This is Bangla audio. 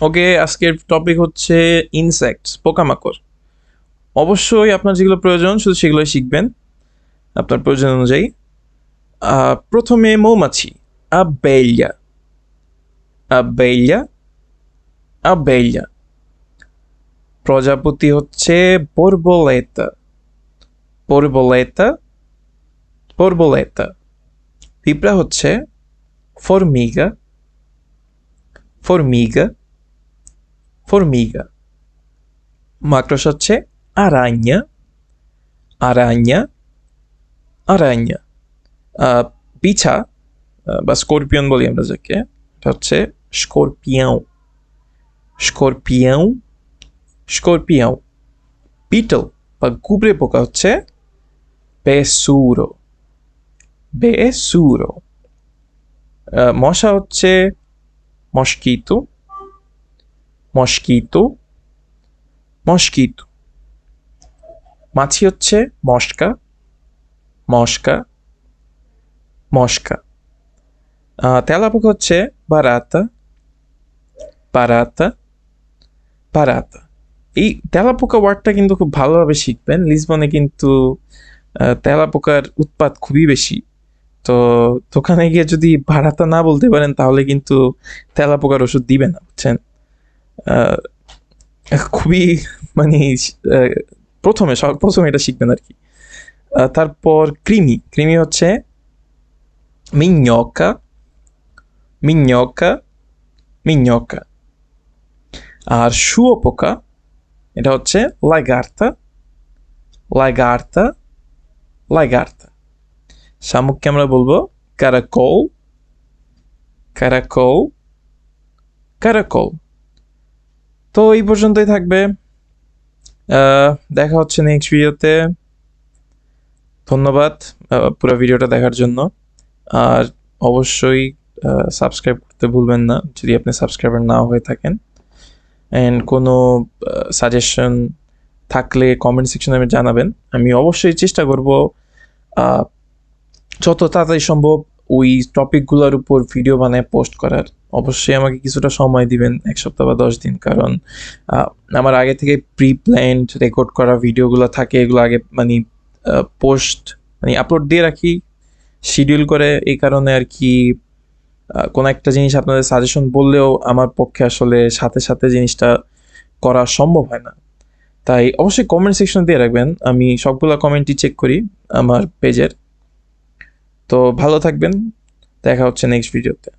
ওকে, আজকের টপিক হচ্ছে ইনসেক্টস পোকামাকড়। অবশ্যই আপনার যেগুলো প্রয়োজন, শুধু সেগুলোই শিখবেন, আপনার প্রয়োজন অনুযায়ী। প্রথমে মৌমাছি আবেইয়া আবেইয়া আবেইয়া প্রজাপতি হচ্ছে বর্বলেতা। বর্বলেতা বর্বলেতা। পিঁপড়া হচ্ছে ফরমিগা। ফরমিগা। আরাña আরাña আরাña আহ, বিছা আহ, বা স্করপিয়ন বলি আমরা যাকে হচ্ছে স্করপিয়াও। স্করপিয়াও স্করপিয়াও। বিটল বা কুবরে পোকা হচ্ছে বেসুরো। বেসুরো। মশা হচ্ছে মস্কিটো মস্কিটো মস্কিটো মাছি হচ্ছে মস্কা মস্কা মস্কা তেলাপোকা হচ্ছে বারাতা বারাতা বারাতা। এই তেলাপোকা ওয়ার্ডটা কিন্তু খুব ভালোভাবে শিখবেন। লিসবনে কিন্তু তেলাপোকার উৎপাত খুবই বেশি। তো দোকানে গিয়ে যদি ভাড়াটা না বলতে পারেন, তাহলে কিন্তু তেলাপোকার ওষুধ দিবে না, বুঝছেন? খুবই মানে প্রথমে প্রথমে এটা শিখবেন আর কি। তারপর ক্রিমি। ক্রিমি হচ্ছে মিঞ্ঞকা মিঞ্ঞকা মিঞ্ঞকা আর শুয়োপোকা, এটা হচ্ছে লাগার্তা লাগার্তা লাগার্তা শামুককে আমরা বলব কারাকল কারাকল কারাকল তো এই পর্যন্তই থাকবে। দেখা হচ্ছে নেক্সট ভিডিওতে ধন্যবাদ পুরো ভিডিওটা দেখার জন্য। আর অবশ্যই সাবস্ক্রাইব করতে ভুলবেন না, যদি আপনি সাবস্ক্রাইবার না হয়ে থাকেন। অ্যান্ড কোনো সাজেশন থাকলে কমেন্ট সেকশনে আমি জানাবেন। আমি অবশ্যই চেষ্টা করব যত তাড়াতাড়ি সম্ভব ওই টপিকগুলোর উপর ভিডিও বানায় পোস্ট করার। অবশ্যই আমাকে কিছুটা সময় দিবেন, এক সপ্তাহ বা দশ দিন, কারণ আমার আগে থেকে প্রি প্ল্যান্ড রেকর্ড করা ভিডিওগুলো থাকে, এগুলো আগে মানে পোস্ট মানে আপলোড দিয়ে রাখি শিডিউল করে এই কারণে আর কি কোনো একটা জিনিস আপনাদের সাজেশন বললেও আমার পক্ষে আসলে সাথে সাথে জিনিসটা করা সম্ভব হয় না। তাই অবশ্যই কমেন্ট সেকশন দিয়ে রাখবেন, আমি সবগুলো কমেন্টই চেক করি আমার পেজের তো ভালো থাকবেন, দেখা হচ্ছে নেক্সট ভিডিওতে